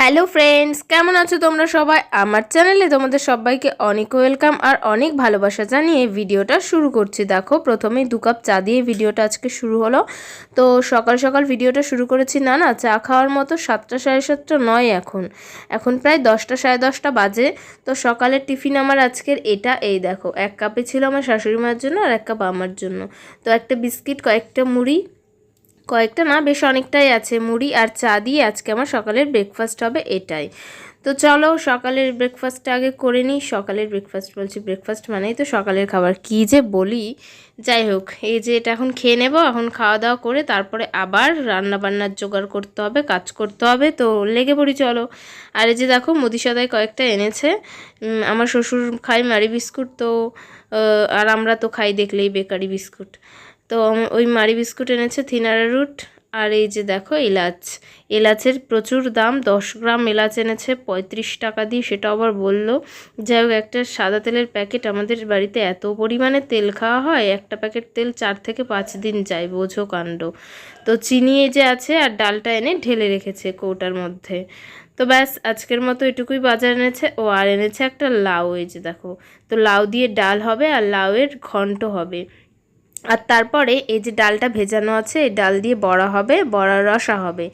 Hello friends, কেমন আছো তোমরা সবাই? আমার চ্যানেলে তোমাদের সবাইকে অনেক ওয়েলকাম আর অনেক ভালোবাসা জানিয়ে ভিডিওটা শুরু করছি। দেখো, প্রথমেই দু কাপ চা দিয়ে ভিডিওটা আজকে শুরু হলো। তো সকাল সকাল ভিডিওটা শুরু করেছি না না, চা খাওয়ার মতো সাতটা সাড়ে সাতটা নয় এখন। এখন প্রায় দশটা সাড়ে দশটা বাজে। তো সকালের টিফিন আমার আজকের এটা, এই দেখো, এক কাপে ছিল আমার শাশুড়ি মায়ের জন্য আর এক কাপ আমার জন্য। তো একটা বিস্কিট, কয়েকটা মুড়ি কয়েকটা না, বেশ অনেকটাই আছে। মুড়ি আর চা দিয়ে আজকে আমার সকালের ব্রেকফাস্ট হবে এটাই। তো চলো, সকালের ব্রেকফাস্টটা আগে করে নিই। সকালের ব্রেকফাস্ট বলছি ব্রেকফাস্ট মানেই তো সকালের খাবার। কী যে বলি? যাই হোক, এই যে এটা এখন খেয়ে নেব, এখন খাওয়া দাওয়া করে তারপরে আবার রান্না বান্নার জোগাড় করতে হবে, কাজ করতে হবে, তো লেগে পড়ি চলো। আর এই যে দেখো, মুদি কয়েকটা এনেছে। আমার শ্বশুর খাই মারি বিস্কুট, তো আর আমরা তো খাই দেখলেই বেকারি বিস্কুট। তো ওই মারি বিস্কুট এনেছে থিনারা রুট আর এই যে দেখো এলাচ। এলাচের প্রচুর দাম, দশ গ্রাম এলাচ এনেছে পঁয়ত্রিশ টাকা দিয়ে, সেটা আবার বলল। যাই হোক, একটা সাদা তেলের প্যাকেট আমাদের বাড়িতে এত পরিমাণে তেল খাওয়া হয়, একটা প্যাকেট তেল চার থেকে পাঁচ দিন যায়, বোঝো কাণ্ড। তো চিনি এই যে আছে আর ডালটা এনে ঢেলে রেখেছে কৌটার মধ্যে। তো ব্যাস, আজকের মতো এটুকুই বাজার এনেছে। ও আর এনেছে একটা লাউ, এই যে দেখো। তো লাউ দিয়ে ডাল হবে আর লাউয়ের ঘন্ট হবে। আর তারপরে এই যে ডালটা ভেজানো আছে, এই ডাল দিয়ে বড়া হবে, বড়ার রসা হবে।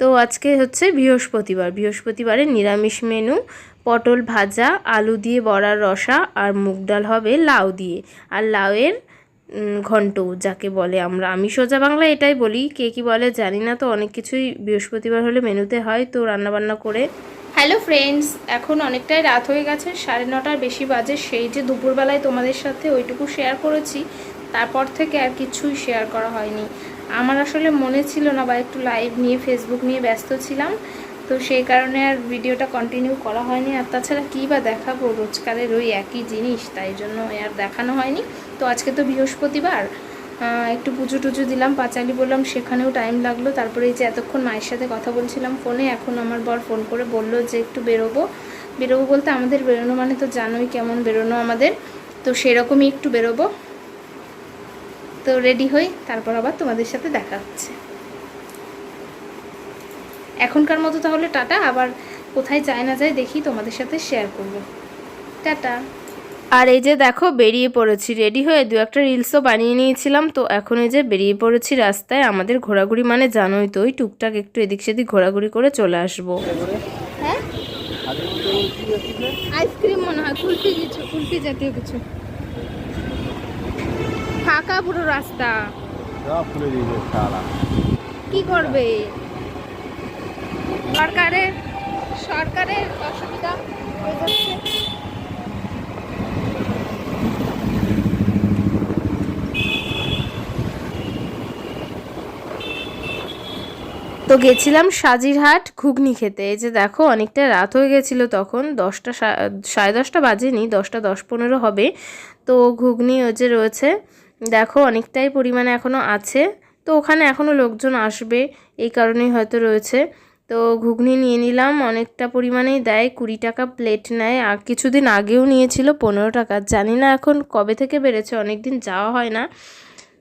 তো আজকে হচ্ছে বৃহস্পতিবার। বৃহস্পতিবারে নিরামিষ মেনু, পটল ভাজা, আলু দিয়ে বড়ার রসা আর মুগ ডাল হবে লাউ দিয়ে। আর লাউয়ের ঘন্ট যাকে বলে আমরা। আমি সোজা বাংলা এটাই বলি, কে কি বলে জানি না, তো অনেক কিছুই বৃহস্পতিবার হলে মেনুতে হয়। তো রান্নাবান্না করে হ্যালো ফ্রেন্ডস এখন অনেকটাই রাত হয়ে গেছে, সাড়ে নটার বেশি বাজে। সেই যে দুপুরবেলায় তোমাদের সাথে ওইটুকু শেয়ার করেছি তারপর থেকে আর কিছুই শেয়ার করা হয়নি। আমার আসলে মনে ছিল না বা একটু লাইভ নিয়ে ফেসবুক নিয়ে ব্যস্ত ছিলাম। তো সেই কারণে আর ভিডিওটা কন্টিনিউ করা হয়নি। আর তাছাড়া কী বা দেখাবো? রোজকারের ওই একই জিনিস, তাই জন্য আর দেখানো হয়নি। তো আজকে তো বৃহস্পতিবার। একটু পুজো টুজো দিলাম, পাঁচালি বললাম, সেখানেও টাইম লাগল। তারপরে এই যে এতক্ষণ মায়ের সাথে কথা বলছিলাম ফোনে এখন আমার বর ফোন করে বলল যে একটু বেরোবো। বেরোবো বলতে আমাদের বেরোনো মানে তো জানোই কেমন বেরোনো আমাদের। তো সেরকমই একটু বেরোবো। তো রেডি হই তারপর আবার তোমাদের সাথে দেখা হচ্ছে। এখনকার মতো তাহলে টাটা আবার কোথায় যায় না যায় দেখি তোমাদের সাথে শেয়ার করব। টাটা। আর এই যে দেখো বেরিয়ে পড়েছি। রেডি হয়ে দু একটা রিলসও বানিয়ে নিয়েছিলাম তো এখন এই যে বেরিয়ে পড়েছি রাস্তায় আমাদের ঘোরাঘুরি মানে জানোই তো ওই টুকটাক একটু এদিক সেদিক ঘোরাঘুরি করে চলে আসব। হ্যাঁ? আইসক্রিম মনে হয় কুলফি কিছু কুলফি জাতীয় কিছু। ফাঁকা পুরো রাস্তা। সব খুলে দিয়েছে শালা। কি করবে? সরকারের সরকারের অসুবিধা হয়ে যাচ্ছে তো গেছিলাম সাজিরহাট ঘুগনি খেতে। এই যে দেখো অনেকটা রাত হয়ে গেছিল তখন। দশটা সাড়ে দশটা বাজেনি দশটা দশ পনেরো হবে। তো ঘুগনি ওই যে রয়েছে। দেখো, অনেকটাই পরিমাণে এখনও আছে। তো ওখানে এখনও লোকজন আসবে, এই কারণেই হয়তো রয়েছে। তো ঘুগনি নিয়ে নিলাম, অনেকটা পরিমাণেই দেয়, কুড়ি টাকা প্লেট নেয়। আর কিছুদিন আগেও নিয়েছিল, পনেরো টাকা। জানি না এখন কবে থেকে বেড়েছে অনেক দিন যাওয়া হয় না।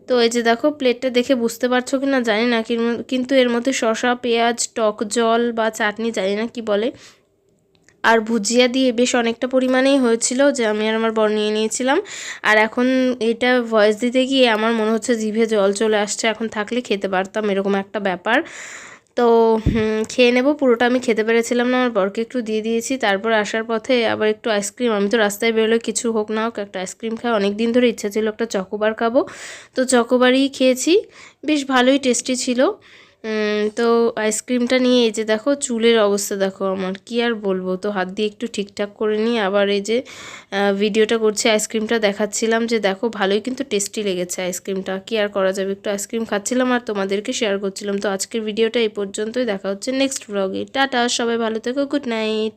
তো এই যে দেখো প্লেটটা দেখে বুঝতে পারছ কি না জানি না কিন- কিন্তু এর মধ্যে শসা, পেঁয়াজ, টক জল বা চাটনি, জানি না কি বলে। আর ভুজিয়া দিয়ে বেশ অনেকটা পরিমাণেই হয়েছিল যে আমি আর আমার বর নিয়ে নিয়েছিলাম। আর এখন এটা ভয়েস দিতে গিয়ে আমার মনে হচ্ছে জিভে জল চলে আসছে, এখন থাকলে খেতে পারতাম, এরকম একটা ব্যাপার। তো খেয়ে নেব, পুরোটা আমি খেতে পেরেছিলাম না, আমার বরকে একটু দিয়ে দিয়েছি, তারপর আসার পথে আবার একটু আইসক্রিম আমি তো রাস্তায় বেরোলে কিছু হোক না হোক, একটা আইসক্রিম খাই অনেক দিন ধরে ইচ্ছা ছিল একটা চকোবার খাব। তো চকোবারই খেয়েছি, বেশ ভালোই টেস্টি ছিল। তো আইসক্রিমটা নিয়ে এই যে দেখো, চুলের অবস্থা দেখো আমার, কি আর বলব? তো হাত দিয়ে একটু ঠিকঠাক করে নিয়ে আবার এই যে ভিডিওটা করছি আইসক্রিমটা দেখাচ্ছিলাম যে দেখো ভালোই কিন্তু টেস্টি লেগেছে আইসক্রিমটা কি আর করা যাবে? একটু আইসক্রিম খাচ্ছিলাম আর তোমাদেরকে শেয়ার করছিলাম। তো আজকের ভিডিওটা এই পর্যন্তই, দেখা হচ্ছে নেক্সট ব্লগে টাটা, সবাই ভালো থেকো গুড নাইট